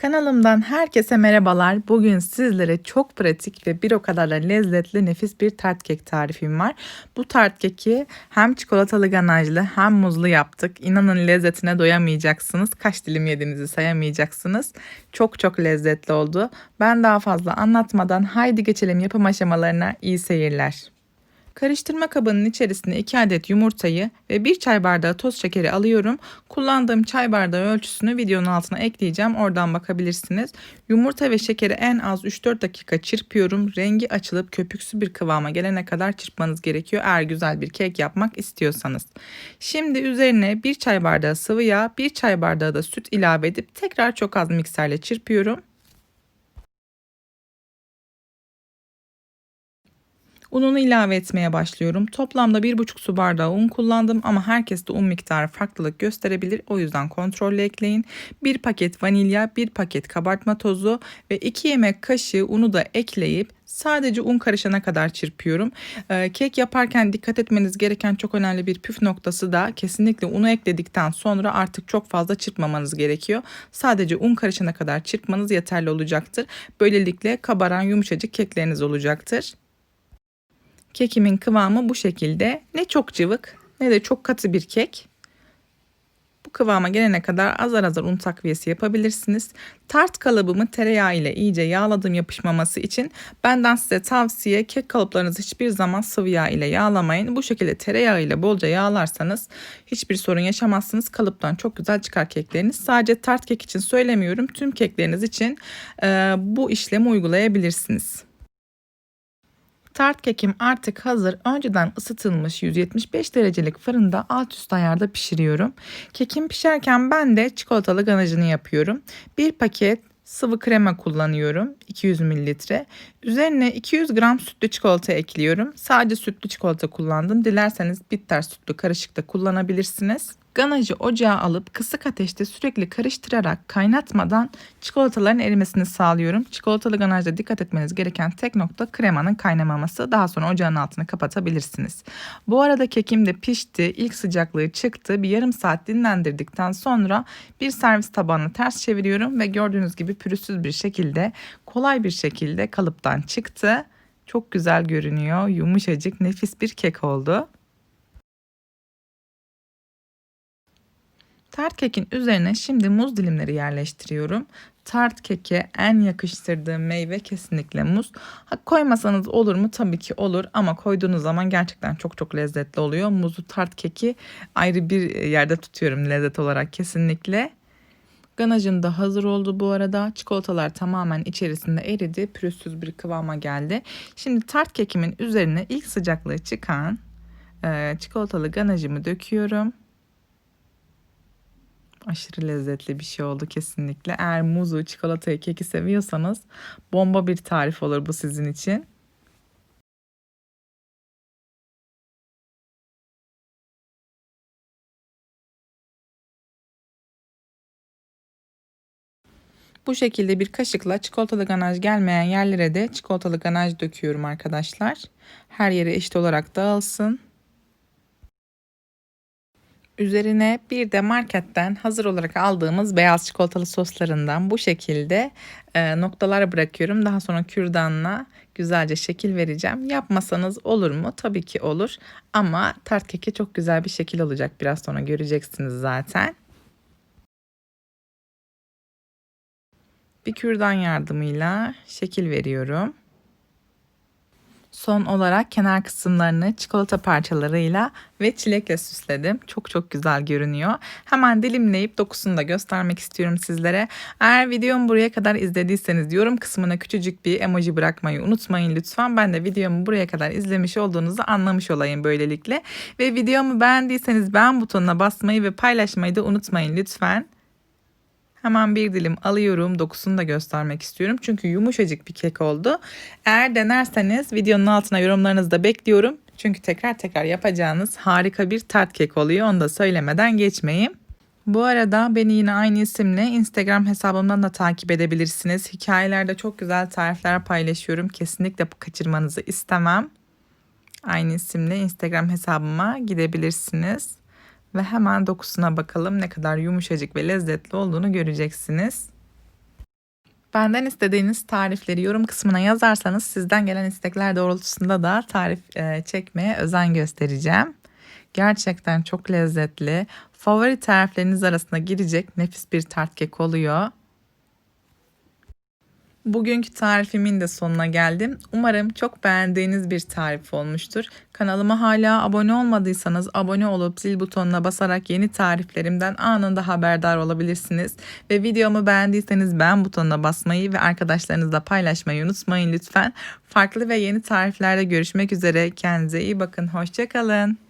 Kanalımdan herkese merhabalar. Bugün sizlere çok pratik ve bir o kadar da lezzetli nefis bir tart kek tarifim var. Bu tart keki hem çikolatalı ganajlı hem muzlu yaptık. İnanın lezzetine doyamayacaksınız. Kaç dilim yediğinizi sayamayacaksınız. Çok çok lezzetli oldu. Ben daha fazla anlatmadan haydi geçelim yapım aşamalarına. İyi seyirler. Karıştırma kabının içerisine 2 adet yumurtayı ve 1 çay bardağı toz şekeri alıyorum. Kullandığım çay bardağı ölçüsünü videonun altına ekleyeceğim. Oradan bakabilirsiniz. Yumurta ve şekeri en az 3-4 dakika çırpıyorum. Rengi açılıp köpüksü bir kıvama gelene kadar çırpmanız gerekiyor. Eğer güzel bir kek yapmak istiyorsanız. Şimdi üzerine 1 çay bardağı sıvı yağ, 1 çay bardağı da süt ilave edip tekrar çok az mikserle çırpıyorum. Ununu ilave etmeye başlıyorum. Toplamda 1,5 su bardağı un kullandım ama herkes de un miktarı farklılık gösterebilir. O yüzden kontrollü ekleyin. 1 paket vanilya, 1 paket kabartma tozu ve 2 yemek kaşığı unu da ekleyip sadece un karışana kadar çırpıyorum. Ee, kek yaparken dikkat etmeniz gereken çok önemli bir püf noktası da kesinlikle unu ekledikten sonra artık çok fazla çırpmamanız gerekiyor. Sadece un karışana kadar çırpmanız yeterli olacaktır. Böylelikle kabaran yumuşacık kekleriniz olacaktır. Kekimin kıvamı bu şekilde. Ne çok cıvık ne de çok katı bir kek. Bu kıvama gelene kadar azar azar un takviyesi yapabilirsiniz. Tart kalıbımı tereyağı ile iyice yağladım yapışmaması için. Benden size tavsiye kek kalıplarınızı hiçbir zaman sıvı yağ ile yağlamayın. Bu şekilde tereyağı ile bolca yağlarsanız hiçbir sorun yaşamazsınız. Kalıptan çok güzel çıkar kekleriniz. Sadece tart kek için söylemiyorum. Tüm kekleriniz için e, bu işlemi uygulayabilirsiniz. Tart kekim artık hazır. Önceden ısıtılmış 175 derecelik fırında alt üst ayarda pişiriyorum. Kekim pişerken ben de çikolatalı ganajını yapıyorum. Bir paket sıvı krema kullanıyorum 200 mililitre. Üzerine 200 gram sütlü çikolata ekliyorum. Sadece sütlü çikolata kullandım. Dilerseniz bitter sütlü karışık da kullanabilirsiniz. Ganajı ocağa alıp kısık ateşte sürekli karıştırarak kaynatmadan çikolataların erimesini sağlıyorum. Çikolatalı ganajda dikkat etmeniz gereken tek nokta kremanın kaynamaması. Daha sonra ocağın altını kapatabilirsiniz. Bu arada kekim de pişti. İlk sıcaklığı çıktı. Bir yarım saat dinlendirdikten sonra bir servis tabağını ters çeviriyorum ve gördüğünüz gibi pürüzsüz bir şekilde kolay bir şekilde kalıptan çıktı. Çok güzel görünüyor. Yumuşacık nefis bir kek oldu. Tart kekin üzerine şimdi muz dilimleri yerleştiriyorum. Tart keke en yakıştırdığım meyve kesinlikle muz. Ha, koymasanız olur mu? Tabii ki olur ama koyduğunuz zaman gerçekten çok çok lezzetli oluyor. Muzu tart keki ayrı bir yerde tutuyorum lezzet olarak kesinlikle. Ganajın da hazır oldu bu arada. Çikolatalar tamamen içerisinde eridi. Pürüzsüz bir kıvama geldi. Şimdi tart kekimin üzerine ilk sıcaklığı çıkan e, çikolatalı ganajımı döküyorum. Aşırı lezzetli bir şey oldu kesinlikle. Eğer muzu, çikolatayı, keki seviyorsanız bomba bir tarif olur bu sizin için. Bu şekilde bir kaşıkla çikolatalı ganaj gelmeyen yerlere de çikolatalı ganaj döküyorum arkadaşlar. Her yere eşit olarak dağılsın. Üzerine bir de marketten hazır olarak aldığımız beyaz çikolatalı soslarından bu şekilde e, noktalar bırakıyorum. Daha sonra kürdanla güzelce şekil vereceğim. Yapmasanız olur mu? Tabii ki olur. Ama tart keki çok güzel bir şekil olacak. Biraz sonra göreceksiniz zaten. Bir kürdan yardımıyla şekil veriyorum. Son olarak kenar kısımlarını çikolata parçalarıyla ve çilekle süsledim. Çok çok güzel görünüyor. Hemen dilimleyip dokusunu da göstermek istiyorum sizlere. Eğer videomu buraya kadar izlediyseniz yorum kısmına küçücük bir emoji bırakmayı unutmayın lütfen. Ben de videomu buraya kadar izlemiş olduğunuzu anlamış olayım böylelikle. Ve videomu beğendiyseniz beğen butonuna basmayı ve paylaşmayı da unutmayın lütfen. Hemen bir dilim alıyorum. Dokusunu da göstermek istiyorum. Çünkü yumuşacık bir kek oldu. Eğer denerseniz videonun altına yorumlarınızı da bekliyorum. Çünkü tekrar tekrar yapacağınız harika bir tart kek oluyor. Onu da söylemeden geçmeyeyim. Bu arada beni yine aynı isimle Instagram hesabımdan da takip edebilirsiniz. Hikayelerde çok güzel tarifler paylaşıyorum. Kesinlikle kaçırmanızı istemem. Aynı isimle Instagram hesabıma gidebilirsiniz ve hemen dokusuna bakalım ne kadar yumuşacık ve lezzetli olduğunu göreceksiniz. Benden istediğiniz tarifleri yorum kısmına yazarsanız sizden gelen istekler doğrultusunda da tarif e, çekmeye özen göstereceğim. Gerçekten çok lezzetli. Favori tarifleriniz arasına girecek nefis bir tart kek oluyor. Bugünkü tarifimin de sonuna geldim. Umarım çok beğendiğiniz bir tarif olmuştur. Kanalıma hala abone olmadıysanız abone olup zil butonuna basarak yeni tariflerimden anında haberdar olabilirsiniz. Ve videomu beğendiyseniz beğen butonuna basmayı ve arkadaşlarınızla paylaşmayı unutmayın lütfen. Farklı ve yeni tariflerde görüşmek üzere. Kendinize iyi bakın. Hoşçakalın.